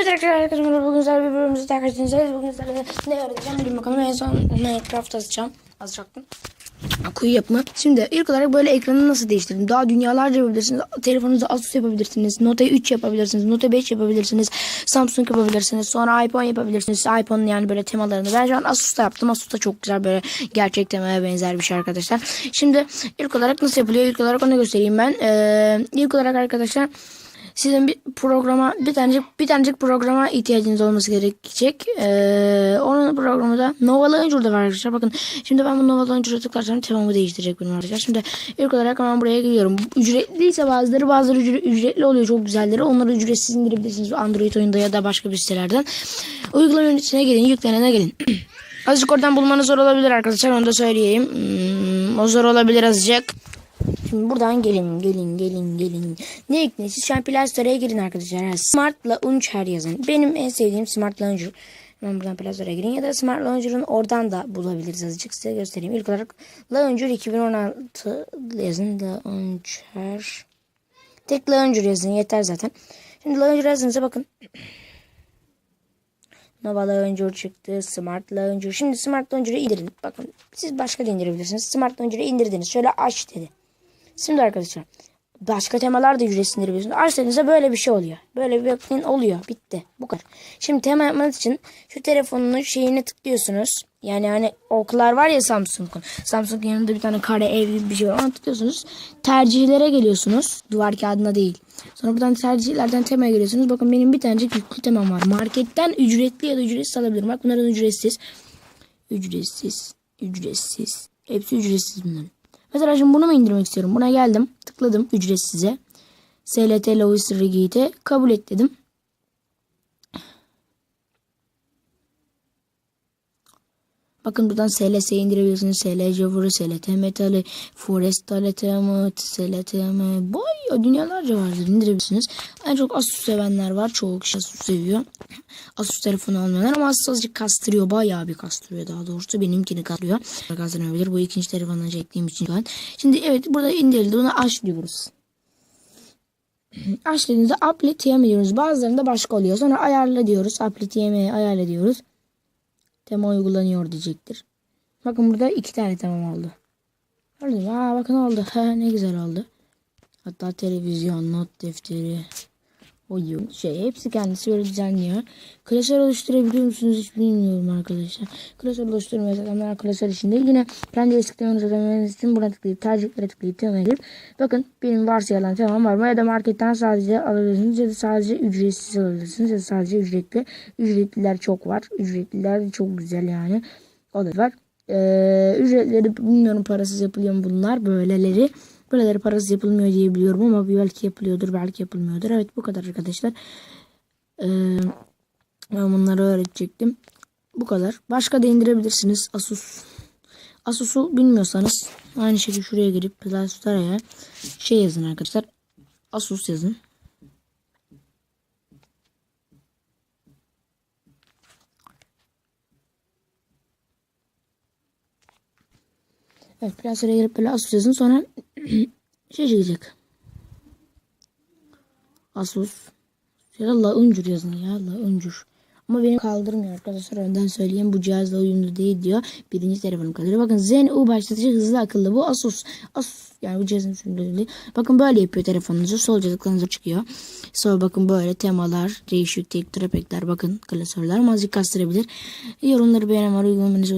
arkadaşlar herkese merhaba. Bugün sizlerle bir bölümümüzü tekrar edeceğiz. Bugün sizlerle ne öğreteceğim bilin bakalım. En son Minecraft azacağım. Azacaktım. Kuyu yapımı. Şimdi ilk olarak böyle ekranı nasıl değiştirelim? Daha dünyalarca yapabilirsiniz. Telefonunuzu Asus yapabilirsiniz. Note 3 yapabilirsiniz. Note 5 yapabilirsiniz. Samsung yapabilirsiniz. Sonra iPhone yapabilirsiniz. iPhone'un yani böyle temalarını. Ben şu an Asus'ta yaptım. Asus'ta çok güzel böyle gerçek temaya benzer bir şey arkadaşlar. Şimdi ilk olarak nasıl yapılıyor? İlk olarak onu göstereyim ben. Ee, ilk olarak arkadaşlar sizin bir programa bir tanecik bir tanecik programa ihtiyacınız olması gerekecek. Ee, onun programı da Nova Launcher'da var arkadaşlar. Bakın şimdi ben bu Nova Launcher'a tıklarsam temamı değiştirecek benim arkadaşlar. Şimdi ilk olarak hemen buraya geliyorum. Ücretliyse bazıları bazıları ücre- ücretli oluyor çok güzelleri. Onları ücretsiz indirebilirsiniz Android oyunda ya da başka bir sitelerden. Uygulamanın içine gelin yüklenene gelin. Azıcık oradan bulmanız zor olabilir arkadaşlar onu da söyleyeyim. Hmm, o zor olabilir azıcık. Şimdi buradan gelin gelin gelin gelin. Ne ekleyin? Siz Play Store'a girin arkadaşlar. Ha, Smart Launcher yazın. Benim en sevdiğim Smart Launcher. Hemen buradan Play girin ya da Smart Launcher'ın oradan da bulabiliriz azıcık size göstereyim. İlk olarak Launcher 2016 yazın. Launcher. Tek Launcher yazın yeter zaten. Şimdi Launcher yazınca bakın. Nova Launcher çıktı. Smart Launcher. Şimdi Smart Launcher'ı indirin. Bakın siz başka indirebilirsiniz. Smart Launcher'ı indirdiniz. Şöyle aç dedi. Şimdi arkadaşlar başka temalar da ücretsiz indirebiliyorsunuz. Açtığınızda böyle bir şey oluyor. Böyle bir bakın oluyor. Bitti. Bu kadar. Şimdi tema yapmanız için şu telefonun şeyine tıklıyorsunuz. Yani hani oklar var ya Samsung'un. Samsung'un yanında bir tane kare ev gibi bir şey var. Ona tıklıyorsunuz. Tercihlere geliyorsunuz. Duvar kağıdına değil. Sonra buradan tercihlerden temaya geliyorsunuz. Bakın benim bir tanecik yüklü temam var. Marketten ücretli ya da ücretsiz alabilirim. Bak bunların ücretsiz. Ücretsiz. Ücretsiz. Hepsi ücretsiz bunların. Mesela şimdi bunu mu indirmek istiyorum? Buna geldim. Tıkladım ücretsize. SLT Lois Regate'e kabul et dedim. Bakın buradan SLS indirebilirsiniz. SLC Vuru, SLT Metali, Forest Taletemi, SLTM. Boy dünyalarca vardır indirebilirsiniz. En çok Asus sevenler var. Çoğu kişi Asus seviyor. Asus telefonu almayanlar ama Asus azıcık kastırıyor. Bayağı bir kastırıyor daha doğrusu. Benimkini kastırıyor. Kastırabilir. Bu ikinci telefondan çektiğim için. Şimdi evet burada indirildi. Bunu aç diyoruz. Aç dediğinizde applet yeme diyoruz. Bazılarında başka oluyor. Sonra ayarla diyoruz. Applet yemeği ayarla diyoruz. Tema uygulanıyor diyecektir. Bakın burada iki tane tamam oldu. Gördün mü? Aa bakın oldu. Ha, ne güzel oldu. Hatta televizyon, not defteri, oyun, şey hepsi kendisi böyle düzenliyor. Klasör oluşturabiliyor musunuz hiç bilmiyorum arkadaşlar. Klasör oluşturmaya zaten klasör işinde. Yine kendi eskitlerinizi ödemeniz için buna tıklayıp tercihlere tıklayıp temaya girip bakın benim varsayılan temam var mı? Ya da marketten sadece alabilirsiniz ya da sadece ücretsiz alabilirsiniz ya da sadece ücretli. Ücretliler çok var. Ücretliler çok güzel yani. O da var. Ee, ücretleri bilmiyorum parasız yapılıyor mu bunlar böyleleri. Böyleleri parasız yapılmıyor diye biliyorum ama belki yapılıyordur belki yapılmıyordur. Evet bu kadar arkadaşlar. Ee, ben bunları öğretecektim. Bu kadar. Başka da indirebilirsiniz. Asus. Asus'u bilmiyorsanız aynı şekilde şuraya girip Play Store'a şey yazın arkadaşlar. Asus yazın. Evet Store'a girip böyle Asus yazın sonra şey çıkacak. Asus. Ya da Launcur yazın ya Launcur. Ama benim kaldırmıyor arkadaşlar önden söyleyeyim bu cihazla uyumlu değil diyor. Birinci telefonum kaldırıyor. Bakın Zen U başlatıcı hızlı akıllı bu Asus. Asus yani bu cihazın sürümlülüğü. Bakın böyle yapıyor telefonunuzu. Sol cihazınıza çıkıyor. Sonra bakın böyle temalar, değişik tek trapekler bakın klasörler azıcık kastırabilir. Yorumları beğenen var. Uygulamanızı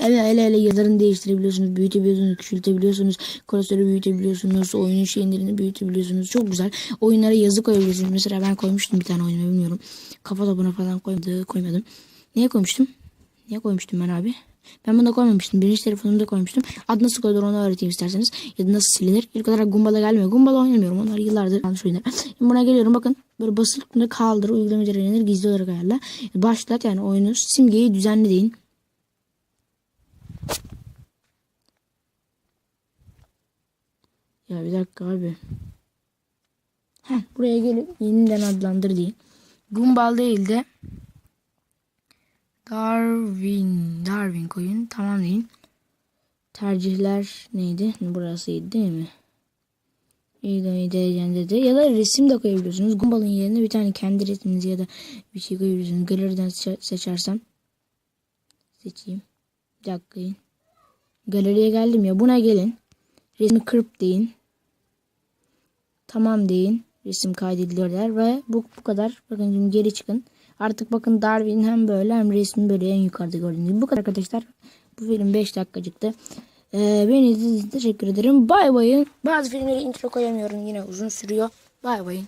ele ele ele yazarını değiştirebiliyorsunuz. Büyütebiliyorsunuz, küçültebiliyorsunuz. Klasörü büyütebiliyorsunuz. Oyunun şeylerini büyütebiliyorsunuz. Çok güzel. Oyunlara yazı koyabiliyorsunuz. Mesela ben koymuştum bir tane oyunu bilmiyorum. Kafa topuna falan koymadı, koymadım. Niye koymuştum? Niye koymuştum ben abi? Ben bunu da koymamıştım. Birinci telefonumda koymuştum. Adı nasıl koyulur onu öğreteyim isterseniz. Ya da nasıl silinir. İlk olarak Gumball'a gelmiyor. Gumball'la oynamıyorum. Onlar yıllardır yanlış oyunlar. Şimdi buna geliyorum. Bakın böyle basılı bunu kaldır. Uygulama üzerinden gizli olarak ayarla. Başlat yani oyunu. Simgeyi düzenli deyin. Ya bir dakika abi. Heh, buraya gelip yeniden adlandır deyin. Gumball değil de Darwin Darwin koyun tamam deyin. Tercihler neydi? Burasıydı değil mi? İyi diyeceğim dedi. Ya da resim de koyabiliyorsunuz. Gumbal'ın yerine bir tane kendi resminizi ya da bir şey koyabiliyorsunuz. Galeriden seçer- seçersem. Seçeyim. Bir dakika. Galeriye geldim ya. Buna gelin. Resmi kırp deyin. Tamam deyin. Resim kaydediliyor der ve bu, bu kadar. Bakın şimdi geri çıkın. Artık bakın Darwin hem böyle hem resmi böyle en yukarıda gördüğünüz gibi. Bu kadar arkadaşlar. Bu film 5 dakikacıktı. Ee, beni izlediğiniz için teşekkür ederim. Bay bayın. Bazı filmleri intro koyamıyorum yine uzun sürüyor. Bay bayın.